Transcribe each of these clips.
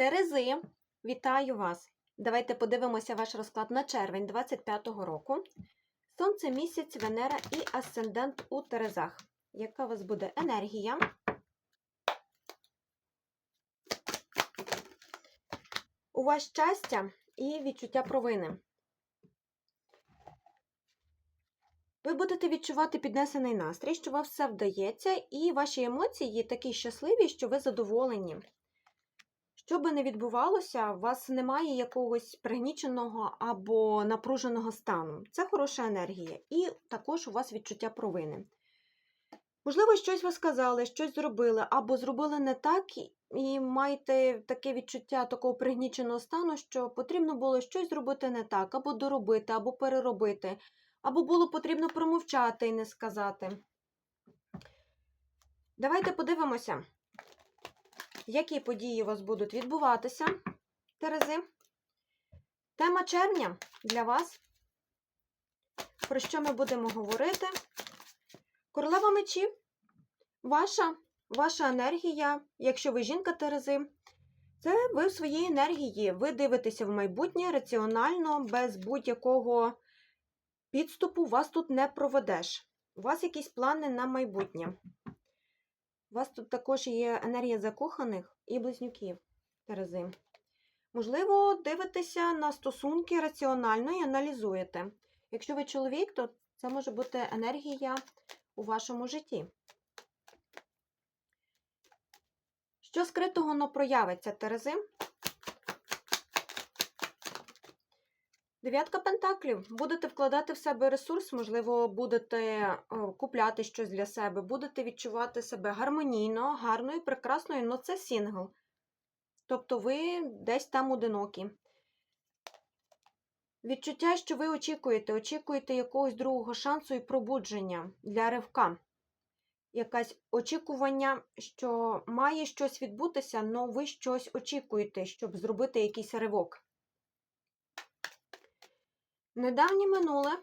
Терези, вітаю вас! Давайте подивимося ваш розклад на червень 25-го року. Сонце, місяць, Венера і асцендент у Терезах. Яка у вас буде енергія? У вас щастя і відчуття провини. Ви будете відчувати піднесений настрій, що вам все вдається, і ваші емоції такі щасливі, що ви задоволені. Що би не відбувалося, у вас немає якогось пригніченого або напруженого стану. Це хороша енергія. І також у вас відчуття провини. Можливо, щось ви сказали, щось зробили, або зробили не так, і маєте таке відчуття такого пригніченого стану, що потрібно було щось зробити не так, або доробити, або переробити, або було потрібно промовчати і не сказати. Давайте подивимося, які події у вас будуть відбуватися, Терези. Тема червня для вас. Про що ми будемо говорити? Королева мечів. Ваша, ваша енергія, якщо ви жінка Терези, це ви в своїй енергії. Ви дивитеся в майбутнє раціонально, без будь-якого підступу вас тут не проведеш. У вас якісь плани на майбутнє. У вас тут також є енергія закоханих і близнюків Терези. Можливо, дивитеся на стосунки раціонально і аналізуєте. Якщо ви чоловік, то це може бути енергія у вашому житті. Що скритого но проявиться, Терези? Дев'ятка пентаклів. Будете вкладати в себе ресурс, можливо, будете купляти щось для себе, будете відчувати себе гармонійно, гарною, прекрасною, але це сингл. Тобто ви десь там одинокі. Відчуття, що ви очікуєте, очікуєте якогось другого шансу і пробудження для ривка. Якесь очікування, що має щось відбутися, але ви щось очікуєте, щоб зробити якийсь ривок. Недавнє минуле.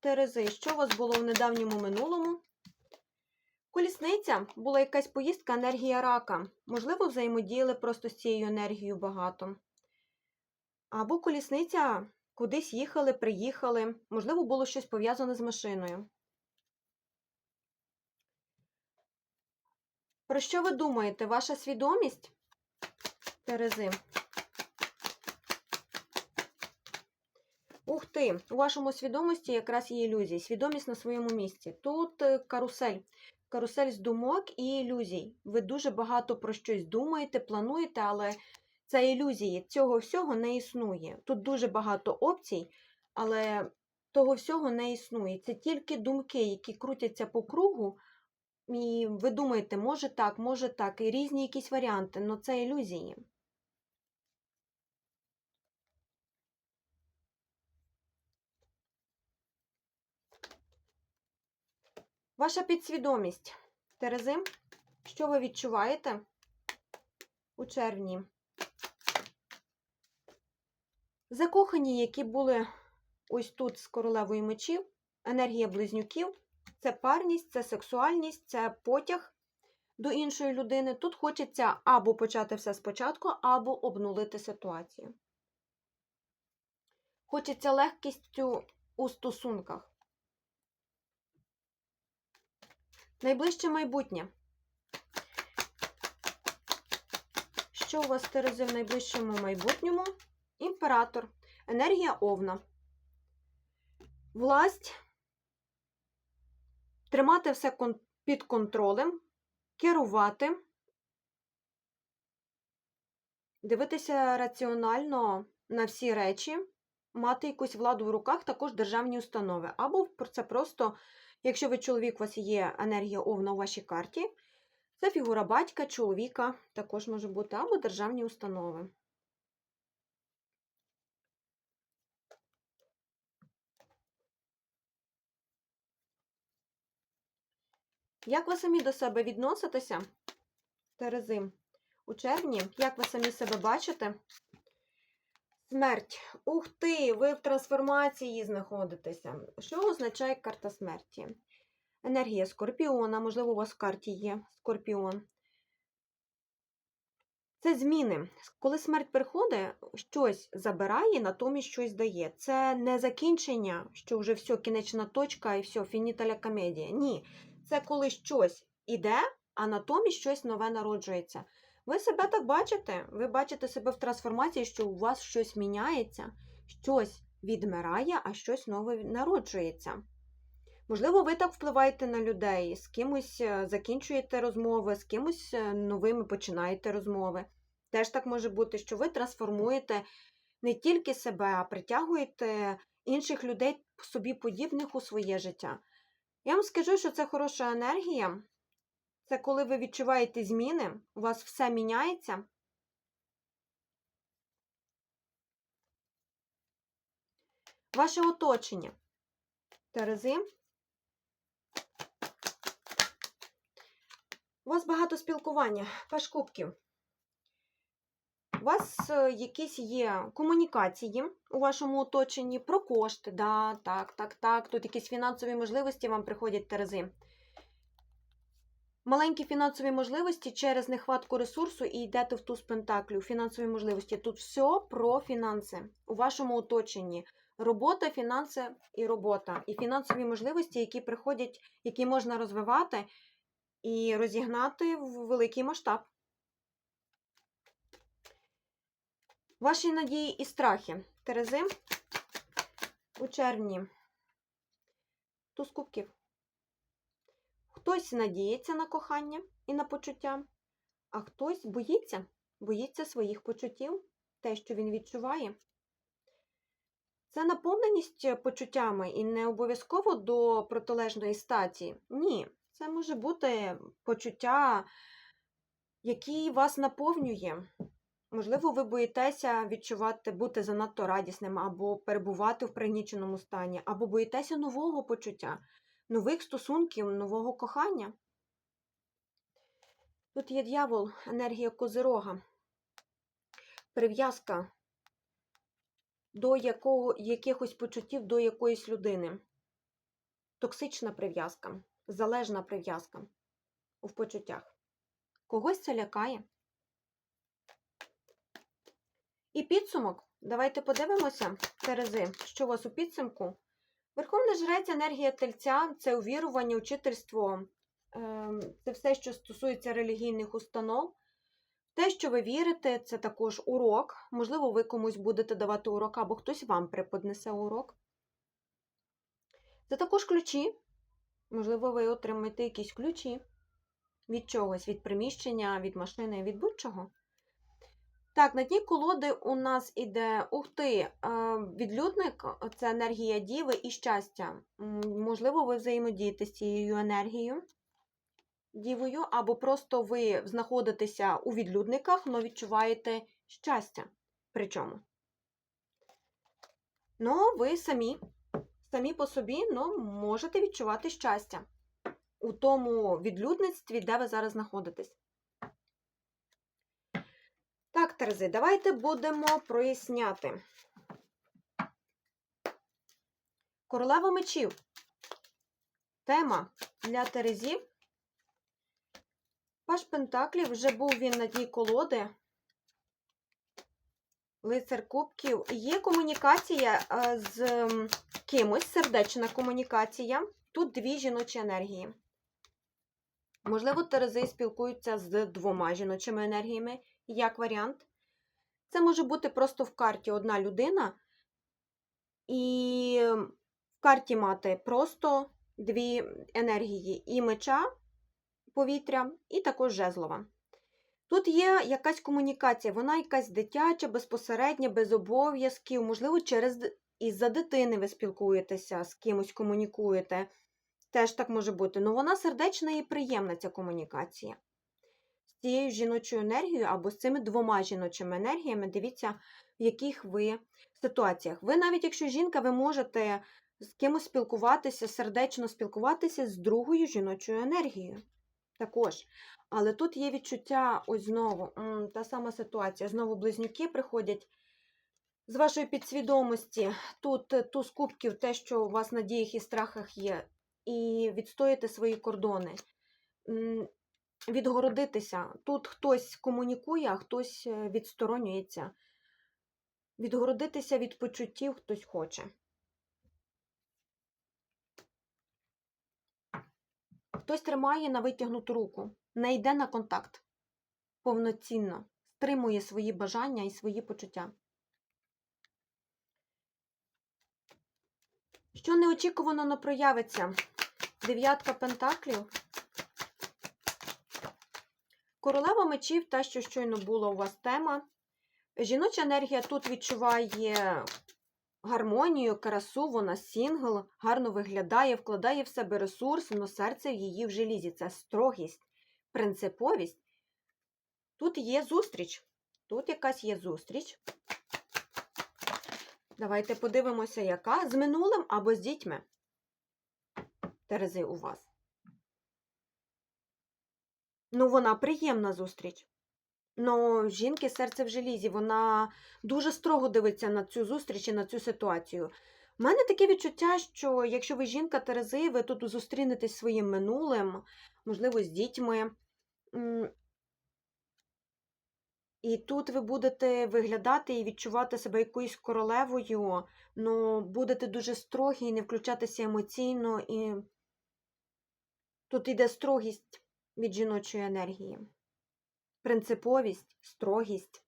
Терези, що у вас було в недавньому минулому? Колісниця була якась поїздка енергія рака. Можливо, взаємодіяли просто з цією енергією багато. Або колісниця кудись їхали, приїхали. Можливо, було щось пов'язане з машиною. Про що ви думаєте? Ваша свідомість? Терези. Ух ти, у вашому свідомості якраз є ілюзії. Свідомість на своєму місці. Тут карусель. Карусель з думок і ілюзій. Ви дуже багато про щось думаєте, плануєте, але це ілюзії. Цього всього не існує. Тут дуже багато опцій, але того всього не існує. Це тільки думки, які крутяться по кругу, і ви думаєте, може так, може так, і різні якісь варіанти, але це ілюзії. Ваша підсвідомість. Терези, що ви відчуваєте у червні? Закохані, які були ось тут з королевою мечів, енергія близнюків, це парність, це сексуальність, це потяг до іншої людини. Тут хочеться або почати все спочатку, або обнулити ситуацію. Хочеться легкістю у стосунках. Найближче майбутнє. Що у вас Терези в найближчому майбутньому? Імператор, енергія овна. Власть. Тримати все під контролем, керувати, дивитися раціонально на всі речі, мати якусь владу в руках, також державні установи. Або це просто. Якщо ви чоловік, у вас є енергія овна у вашій карті, це фігура батька, чоловіка, також може бути, або державні установи. Як ви самі до себе відноситеся, Терези, у червні? Як ви самі себе бачите? Смерть. Ух ти! Ви в трансформації знаходитеся. Що означає карта смерті? Енергія скорпіона, можливо, у вас в карті є скорпіон. Це зміни. Коли смерть приходить, щось забирає, натомість щось дає. Це не закінчення, що вже все, кінечна точка і все, фініталя комедія. Ні. Це коли щось іде, а натомість щось нове народжується. Ви себе так бачите? Ви бачите себе в трансформації, що у вас щось міняється, щось відмирає, а щось нове народжується. Можливо, ви так впливаєте на людей, з кимось е, закінчуєте розмови, з кимось е, новими починаєте розмови. Теж так може бути, що ви трансформуєте не тільки себе, а притягуєте інших людей собі подібних у своє життя. Я вам скажу, що це хороша енергія. Це коли ви відчуваєте зміни, у вас все міняється. Ваше оточення. Терези. У вас багато спілкування, паш кубків. У вас е, якісь є комунікації у вашому оточенні про кошти. Да, так, так, так. Тут якісь фінансові можливості вам приходять терези. Маленькі фінансові можливості через нехватку ресурсу і йдете в туз пентаклів. Фінансові можливості. Тут все про фінанси у вашому оточенні. Робота, фінанси і робота. І фінансові можливості, які приходять, які можна розвивати і розігнати в великий масштаб. Ваші надії і страхи. Терези у червні. Туз кубків. Хтось надіється на кохання і на почуття, а хтось боїться, боїться своїх почуттів, те, що він відчуває. Це наповненість почуттями і не обов'язково до протилежної статі. Ні, це може бути почуття, які вас наповнює. Можливо, ви боїтеся відчувати, бути занадто радісним, або перебувати в пригніченому стані, або боїтеся нового почуття, нових стосунків, нового кохання. Тут є дьявол, енергія козирога, прив'язка до якого, якихось почуттів до якоїсь людини. Токсична прив'язка, залежна прив'язка в почуттях. Когось це лякає. І підсумок. Давайте подивимося, Терези, що у вас у підсумку. Верховний жрець, енергія тельця це увірування, учительство, ем, це все, що стосується релігійних установ. Те, що ви вірите, це також урок. Можливо, ви комусь будете давати урок, або хтось вам преподнесе урок. Це також ключі. Можливо, ви отримаєте якісь ключі від чогось, від приміщення, від машини, від будь-чого. Так, на дні колоди у нас іде ух ти, е, відлюдник це енергія діви і щастя. Можливо, ви взаємодієте з цією енергією дівою, або просто ви знаходитеся у відлюдниках, але відчуваєте щастя. Причому. Ну, ви самі, самі по собі, ну, можете відчувати щастя у тому відлюдництві, де ви зараз знаходитесь. Так, Терези, давайте будемо проясняти. Королева мечів. Тема для Терезів. Паш Пентаклів вже був він на дні колоди. Лицар Кубків. Є комунікація е, з кимось, сердечна комунікація. Тут дві жіночі енергії. Можливо, Терези спілкуються з двома жіночими енергіями, як варіант. Це може бути просто в карті одна людина, і в карті мати просто дві енергії і меча, повітря, і також жезлова. Тут є якась комунікація, вона якась дитяча, безпосередня, без обов'язків, можливо, через із-за дитини ви спілкуєтеся, з кимось комунікуєте. Теж так може бути. Ну вона сердечна і приємна, ця комунікація. Цією жіночою енергією або з цими двома жіночими енергіями, дивіться, в яких ви ситуаціях. Ви навіть якщо жінка, ви можете з кимось спілкуватися, сердечно спілкуватися з другою жіночою енергією. Також. Але тут є відчуття, ось знову, та сама ситуація. Знову близнюки приходять з вашої підсвідомості. Тут е, туз кубків, те, що у вас на діях і страхах є, і відстоїте свої кордони. Відгородитися. Тут хтось комунікує, а хтось е, відсторонюється. Відгородитися від почуттів хтось хоче. Хтось тримає на витягнуту руку, не йде на контакт повноцінно, стримує свої бажання і свої почуття. Що неочікувано не проявиться? Дев'ятка пентаклів. Королева мечів, та, що щойно була у вас тема. Жіноча енергія тут відчуває гармонію, красу, вона сінгл, гарно виглядає, вкладає в себе ресурс, но серце в її в желізі. Це строгість, принциповість. Тут є зустріч. Тут якась є зустріч. Давайте подивимося, яка з минулим або з дітьми. Терези у вас. Ну, вона приємна зустріч. Ну, жінки серце в желізі, вона дуже строго дивиться на цю зустріч і на цю ситуацію. У мене таке відчуття, що якщо ви жінка Терези, ви тут зустрінетесь своїм минулим, можливо, з дітьми. І тут ви будете виглядати і відчувати себе якоюсь королевою, ну будете дуже строгі і не включатися емоційно, і тут йде строгість від жіночої енергії принциповість, строгість.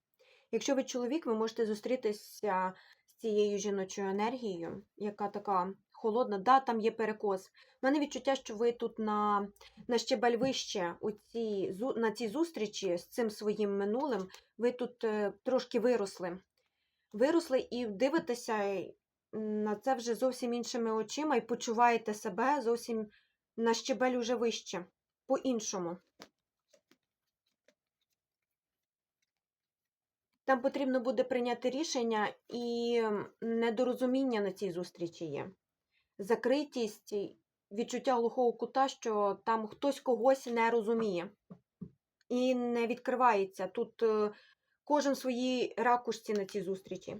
Якщо ви чоловік, ви можете зустрітися з цією жіночою енергією, яка така холодна. Да, там є перекос. У мене відчуття, що ви тут на, на щебель вище у зу- на цій зустрічі з цим своїм минулим, ви тут е, трошки виросли. Виросли і дивитеся на це вже зовсім іншими очима і почуваєте себе зовсім на щебель уже вище, по-іншому. Там потрібно буде прийняти рішення і недорозуміння на цій зустрічі є. Закритість, відчуття глухого кута, що там хтось когось не розуміє і не відкривається. Тут е, кожен своїй ракушці на цій зустрічі.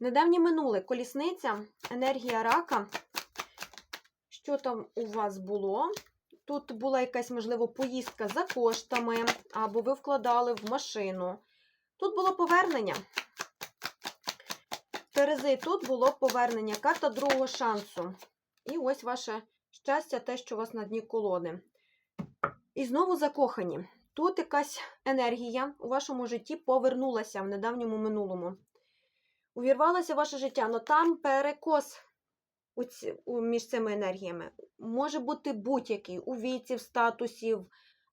Недавнє минуле колісниця, енергія рака. Що там у вас було? Тут була якась, можливо, поїздка за коштами, або ви вкладали в машину. Тут було повернення. Терези, тут було повернення. Карта другого шансу. І ось ваше щастя, те, що у вас на дні колоди. І знову закохані. Тут якась енергія у вашому житті повернулася в недавньому минулому. Увірвалася в ваше життя, але там перекос між цими енергіями. Може бути будь-який у віці, в статусі,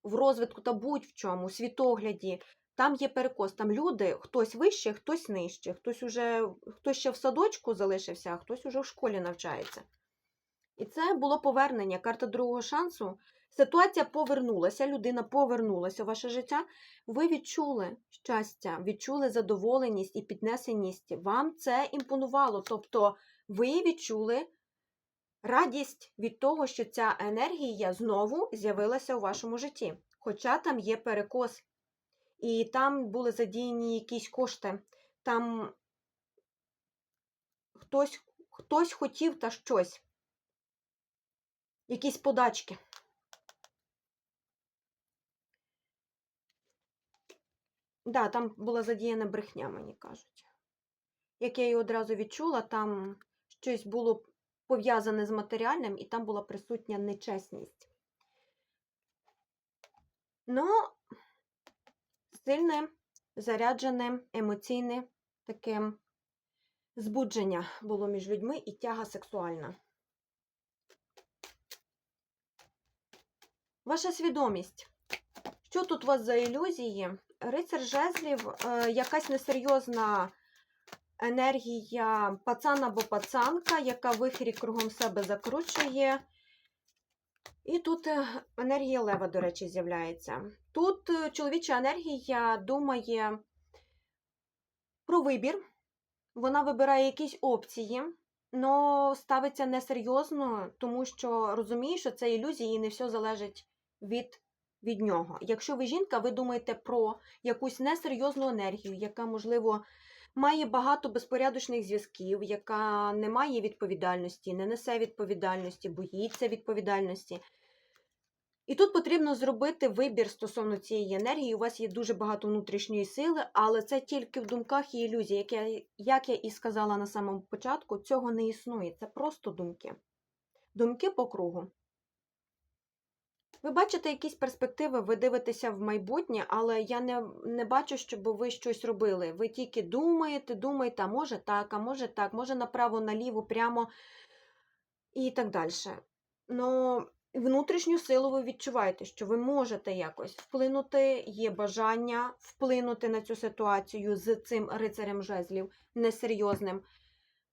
в, розвитку та будь-в чому, у світогляді. Там є перекос. Там люди, хтось вище, хтось нижче, хтось уже хтось ще в садочку залишився, а хтось уже в школі навчається. І це було повернення, карта другого шансу. Ситуація повернулася, людина повернулася у ваше життя. Ви відчули щастя, відчули задоволеність і піднесеність. Вам це імпонувало. Тобто ви відчули радість від того, що ця енергія знову з'явилася у вашому житті. Хоча там є перекос, і там були задіяні якісь кошти, там хтось, хтось хотів та щось, якісь подачки. Да, там була задіяна брехня, мені кажуть. Як я її одразу відчула, там щось було пов'язане з матеріальним, і там була присутня нечесність. Ну, сильне, заряджене, емоційне таке збудження було між людьми і тяга сексуальна. Ваша свідомість. Що тут у вас за ілюзії? Рицар жезлів, е, якась несерйозна енергія пацан або пацанка, яка вихрі кругом себе закручує. І тут е, енергія лева, до речі, з'являється. Тут е, чоловіча енергія думає про вибір. Вона вибирає якісь опції, але ставиться несерйозно, тому що розуміє, що це ілюзії і не все залежить від, від нього. Якщо ви жінка, ви думаєте про якусь несерйозну енергію, яка, можливо, має багато безпорядочних зв'язків, яка не має відповідальності, не несе відповідальності, боїться відповідальності. І тут потрібно зробити вибір стосовно цієї енергії. У вас є дуже багато внутрішньої сили, але це тільки в думках і ілюзії. Як я, як я і сказала на самому початку, цього не існує. Це просто думки. Думки по кругу. Ви бачите якісь перспективи, ви дивитеся в майбутнє, але я не, не бачу, щоб ви щось робили. Ви тільки думаєте, думаєте, а може так, а може так, може направо, наліво, прямо і так далі. Но внутрішню силу ви відчуваєте, що ви можете якось вплинути, є бажання вплинути на цю ситуацію з цим рицарем жезлів несерйозним.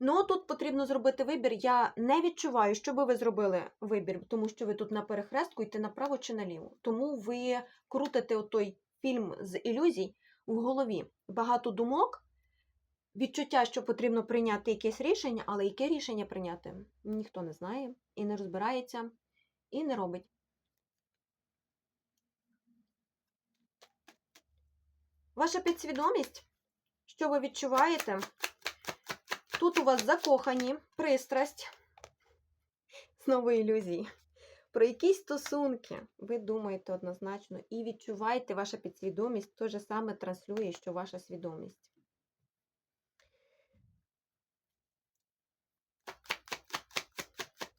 Ну, тут потрібно зробити вибір. Я не відчуваю, що би ви зробили вибір, тому що ви тут на перехрестку йти направо чи наліво. Тому ви крутите той фільм з ілюзій в голові. Багато думок, відчуття, що потрібно прийняти якесь рішення, але яке рішення прийняти, ніхто не знає і не розбирається, і не робить. Ваша підсвідомість, що ви відчуваєте? Тут у вас закохані, пристрасть, знову ілюзії. Про якісь стосунки ви думаєте однозначно і відчуваєте, ваша підсвідомість те же саме транслює, що ваша свідомість.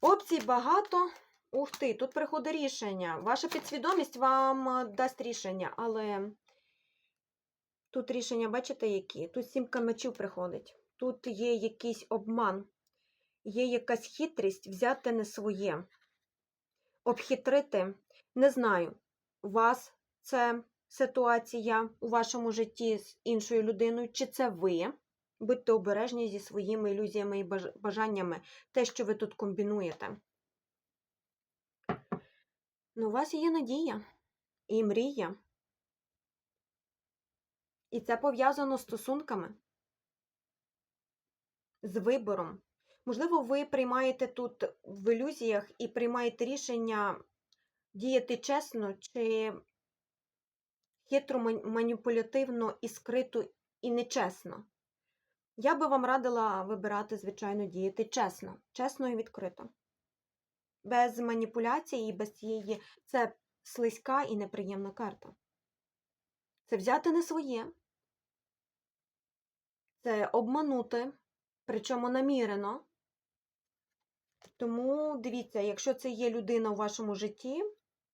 Опцій багато. Ух ти, тут приходить рішення. Ваша підсвідомість вам е, дасть рішення, але тут рішення, бачите, які? Тут сімка мечів приходить. Тут є якийсь обман, є якась хитрість взяти не своє, обхитрити. Не знаю, у вас це ситуація у вашому житті з іншою людиною, чи це ви. Будьте обережні зі своїми ілюзіями і бажаннями, те, що ви тут комбінуєте. Ну, у вас є надія і мрія. І це пов'язано з стосунками з вибором. Можливо, ви приймаєте тут в ілюзіях і приймаєте рішення діяти чесно чи хитро маніпулятивно і скрито і нечесно. Я би вам радила вибирати, звичайно, діяти чесно, чесно і відкрито. Без маніпуляції і без цієї це слизька і неприємна карта. Це взяти не своє, це обманути, причому намірено. Тому дивіться, якщо це є людина у вашому житті,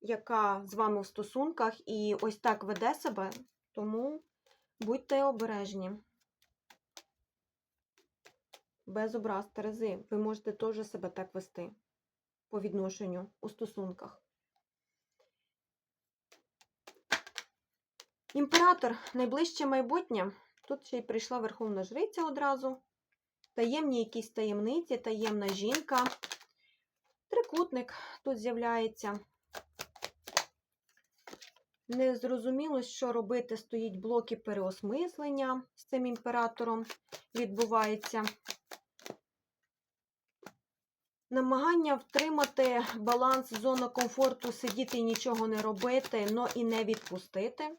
яка з вами в стосунках і ось так веде себе, тому будьте обережні. Без образ Терези. Ви можете теж себе так вести по відношенню у стосунках. Імператор найближче майбутнє. Тут ще й прийшла Верховна Жриця одразу таємні якісь таємниці, таємна жінка. Трикутник тут з'являється. Незрозуміло, що робити, стоїть блоки переосмислення з цим імператором відбувається. Намагання втримати баланс зону комфорту, сидіти і нічого не робити, але і не відпустити.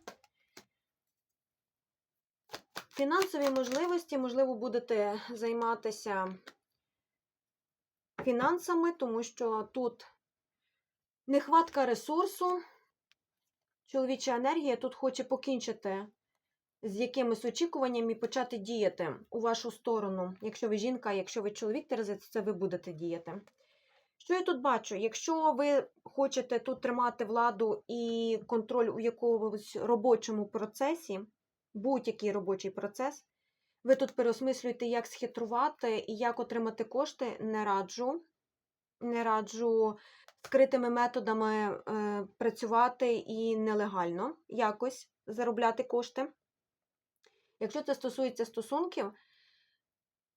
Фінансові можливості, можливо, будете займатися фінансами, тому що тут нехватка ресурсу, чоловіча енергія тут хоче покінчити з якимись очікуваннями і почати діяти у вашу сторону. Якщо ви жінка, якщо ви чоловік, Терезець, це ви будете діяти. Що я тут бачу? Якщо ви хочете тут тримати владу і контроль у якомусь робочому процесі, будь-який робочий процес. Ви тут переосмислюєте, як схитрувати і як отримати кошти, не раджу. Не раджу скритими методами е, працювати і нелегально якось заробляти кошти. Якщо це стосується стосунків,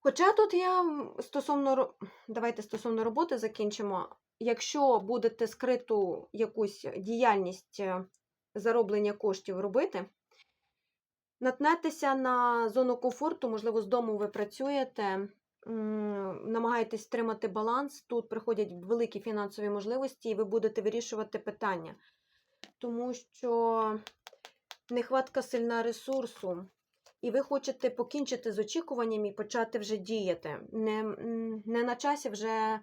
хоча тут я стосовно давайте стосовно роботи закінчимо. Якщо будете скриту якусь діяльність е, зароблення коштів робити, Наткнетеся на зону комфорту, можливо, з дому ви працюєте, намагаєтесь стримати баланс. Тут приходять великі фінансові можливості, і ви будете вирішувати питання. Тому що нехватка сильна ресурсу. і ви хочете покінчити з очікуванням і почати вже діяти. Не, не на часі вже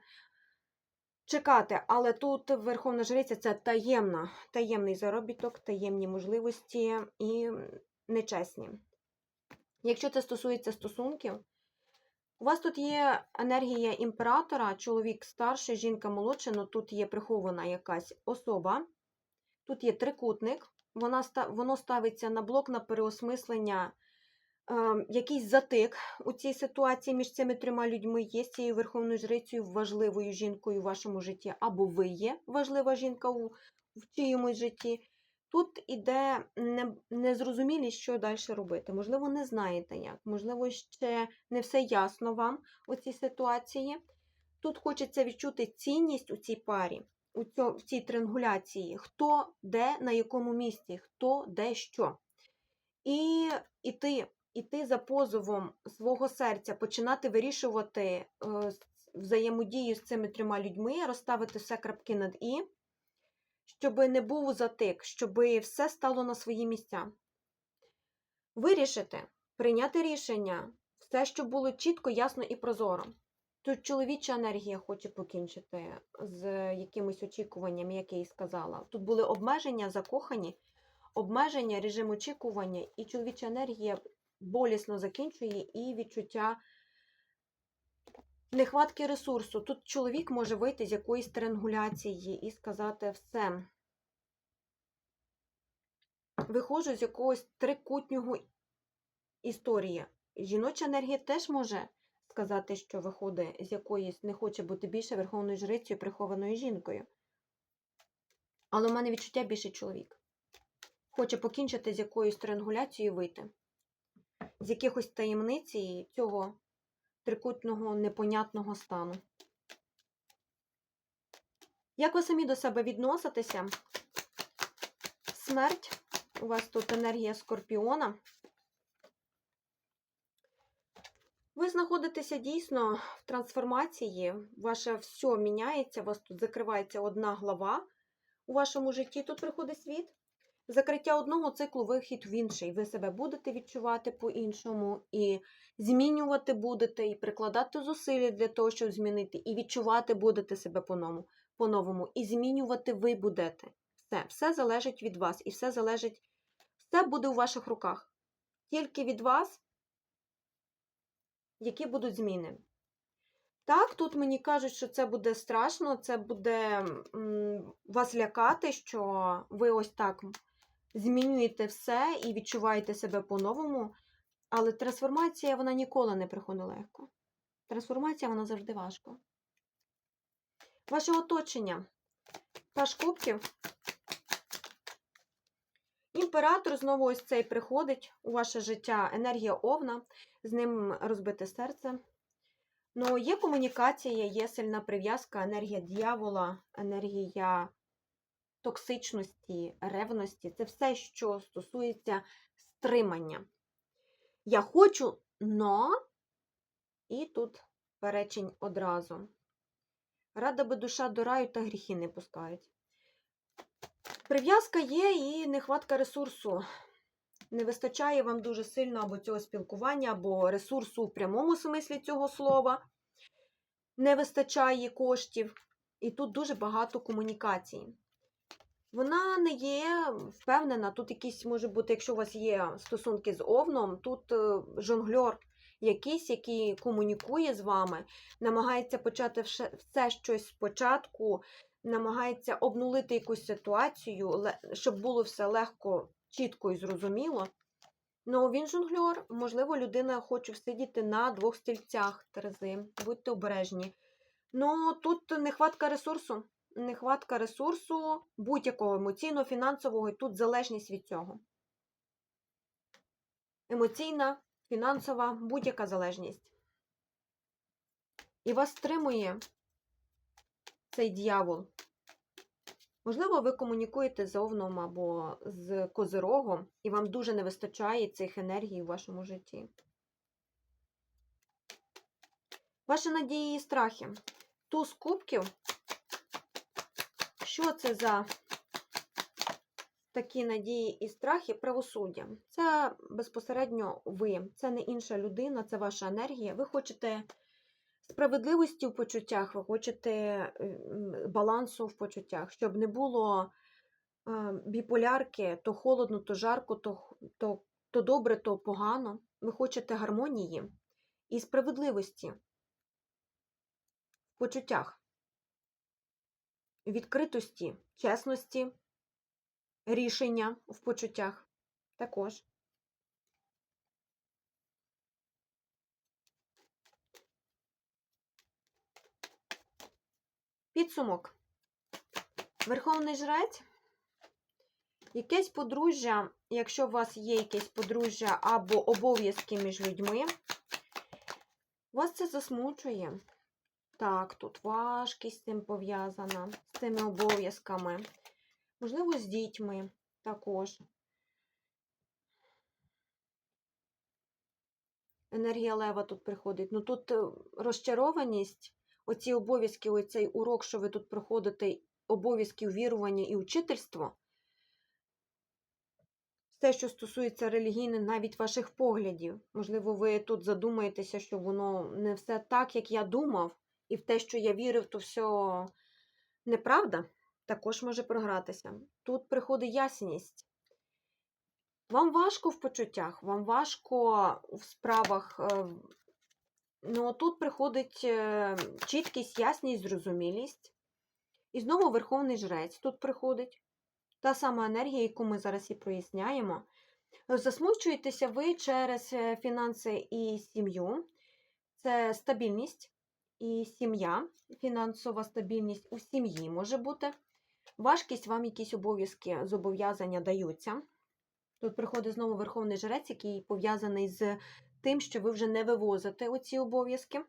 чекати, але тут Верховна Жриця це таємна, таємний заробіток, таємні можливості і нечесні. Якщо це стосується стосунків, у вас тут є енергія імператора, чоловік старший, жінка молодша, але тут є прихована якась особа. Тут є трикутник, вона, воно ставиться на блок на переосмислення, е, якийсь затик у цій ситуації між цими трьома людьми є з цією верховною жрицею важливою жінкою в вашому житті, або ви є важлива жінка у, в чиємусь житті. Тут іде незрозумілість, що далі робити. Можливо, не знаєте як, можливо, ще не все ясно вам у цій ситуації. Тут хочеться відчути цінність у цій парі, у цьо, в цій триангуляції, хто де, на якому місці, хто де що. І іти, іти за позовом свого серця, починати вирішувати е, взаємодію з цими трьома людьми, розставити все крапки над і, щоб не був затик, щоб все стало на свої місця. Вирішити, прийняти рішення, все, щоб було чітко, ясно і прозоро. Тут чоловіча енергія хоче покінчити з якимось очікуванням, як я і сказала. Тут були обмеження, закохані, обмеження, режим очікування, і чоловіча енергія болісно закінчує і відчуття нехватки ресурсу. Тут чоловік може вийти з якоїсь триангуляції і сказати все. Виходжу з якогось трикутнього історії. Жіноча енергія теж може сказати, що виходить з якоїсь, не хоче бути більше верховною жрицею, прихованою жінкою. Але в мене відчуття більше чоловік. Хоче покінчити з якоюсь триангуляцією і вийти. З якихось таємниць цього трикутного непонятного стану. Як ви самі до себе відноситеся? Смерть. У вас тут енергія скорпіона. Ви знаходитеся дійсно в трансформації, ваше все міняється, у вас тут закривається одна глава у вашому житті, тут приходить світ. Закриття одного циклу, вихід в інший. Ви себе будете відчувати по-іншому, і змінювати будете, і прикладати зусилля для того, щоб змінити, і відчувати будете себе по-новому, по-новому, і змінювати ви будете. Все, все залежить від вас, і все залежить, все буде у ваших руках. Тільки від вас які будуть зміни. Так, тут мені кажуть, що це буде страшно, це буде вас лякати, що ви ось так змінюєте все і відчуваєте себе по-новому. Але трансформація вона ніколи не приходить легко. Трансформація вона завжди важко. Ваше оточення. Паш кубків. Імператор знову ось цей приходить у ваше життя енергія овна, з ним розбите серце. Ну, є комунікація, є сильна прив'язка, енергія дьявола, енергія токсичності, ревності. Це все, що стосується стримання. Я хочу, но і тут перечень одразу. Рада би душа до раю та гріхи не пускають. Прив'язка є і нехватка ресурсу. Не вистачає вам дуже сильно або цього спілкування, або ресурсу в прямому смислі цього слова. Не вистачає коштів. І тут дуже багато комунікацій. Вона не є впевнена, тут якісь може бути, якщо у вас є стосунки з овном, тут е, жонгльор якийсь, який комунікує з вами, намагається почати все щось спочатку, намагається обнулити якусь ситуацію, щоб було все легко, чітко і зрозуміло. Ну, він жонгльор, можливо, людина хоче всидіти на двох стільцях Терези. Будьте обережні. Ну, тут нехватка ресурсу. Нехватка ресурсу будь-якого емоційного, фінансового, і тут залежність від цього. Емоційна, фінансова, будь-яка залежність. І вас стримує цей дьявол. Можливо, ви комунікуєте з овном або з козирогом, і вам дуже не вистачає цих енергій у вашому житті. Ваші надії і страхи. Туз кубків. Що це за такі надії і страхи правосуддя. Це безпосередньо ви, це не інша людина, це ваша енергія. Ви хочете справедливості в почуттях, ви хочете балансу в почуттях, щоб не було е, біполярки, то холодно, то жарко, то, то, то добре, то погано. Ви хочете гармонії і справедливості в почуттях, відкритості, чесності, рішення в почуттях також. Підсумок. Верховний жрець. Якесь подружжя, якщо у вас є якесь подружжя або обов'язки між людьми, вас це засмучує. Так, тут важкість з цим пов'язана, з цими обов'язками. Можливо, з дітьми також. Енергія лева тут приходить. Ну тут е, розчарованість, оці обов'язки, оцей урок, що ви тут проходите, обов'язки вірування і учительство. Все, що стосується релігійних, навіть ваших поглядів. Можливо, ви тут задумаєтеся, що воно не все так, як я думав, і в те, що я вірив, то все неправда, також може програтися. Тут приходить ясність. Вам важко в почуттях, вам важко в справах. е, Ну, тут приходить е, чіткість, ясність, зрозумілість. І знову Верховний Жрець тут приходить. Та сама енергія, яку ми зараз і проясняємо. Засмучуєтеся ви через е, фінанси і сім'ю. Це стабільність і сім'я, фінансова стабільність у сім'ї може бути. Важкість вам якісь обов'язки, зобов'язання даються. Тут приходить знову Верховний Жрець, який пов'язаний з тим, що ви вже не вивозите оці обов'язки.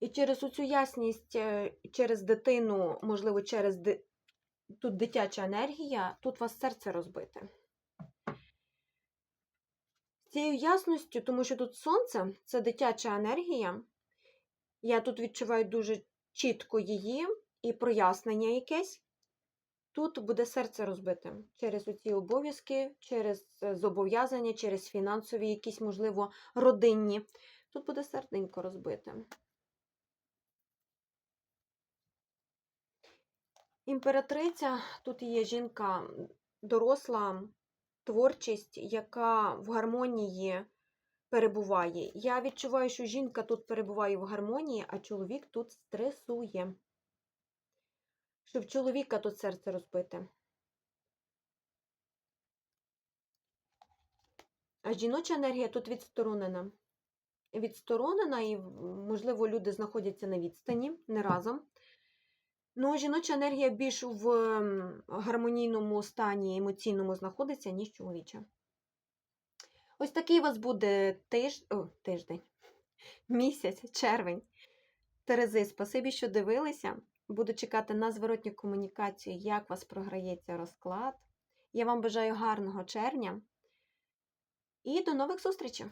І через оцю ясність, е, через дитину, можливо, через тут дитяча енергія, тут вас серце розбите. Цією ясністю, тому що тут сонце це дитяча енергія. Я тут відчуваю дуже чітко її і прояснення якесь. Тут буде серце розбите через оці обов'язки, через е, зобов'язання, через фінансові, якісь, можливо, родинні. Тут буде серденько розбите. Імператриця тут є жінка доросла, творчість, яка в гармонії перебуває. Я відчуваю, що жінка тут перебуває в гармонії, а чоловік тут стресує. Що в чоловіка тут серце розбите. А жіноча енергія тут відсторонена. Відсторонена, і, можливо, люди знаходяться на відстані, не разом. Ну, жіноча енергія більш в гармонійному стані емоційному знаходиться, ніж чоловіча. Ось такий у вас буде тиж... О, тиждень, місяць, червень. Терези, спасибі, що дивилися. Буду чекати на зворотню комунікацію, як у вас програється розклад. Я вам бажаю гарного червня і до нових зустрічей!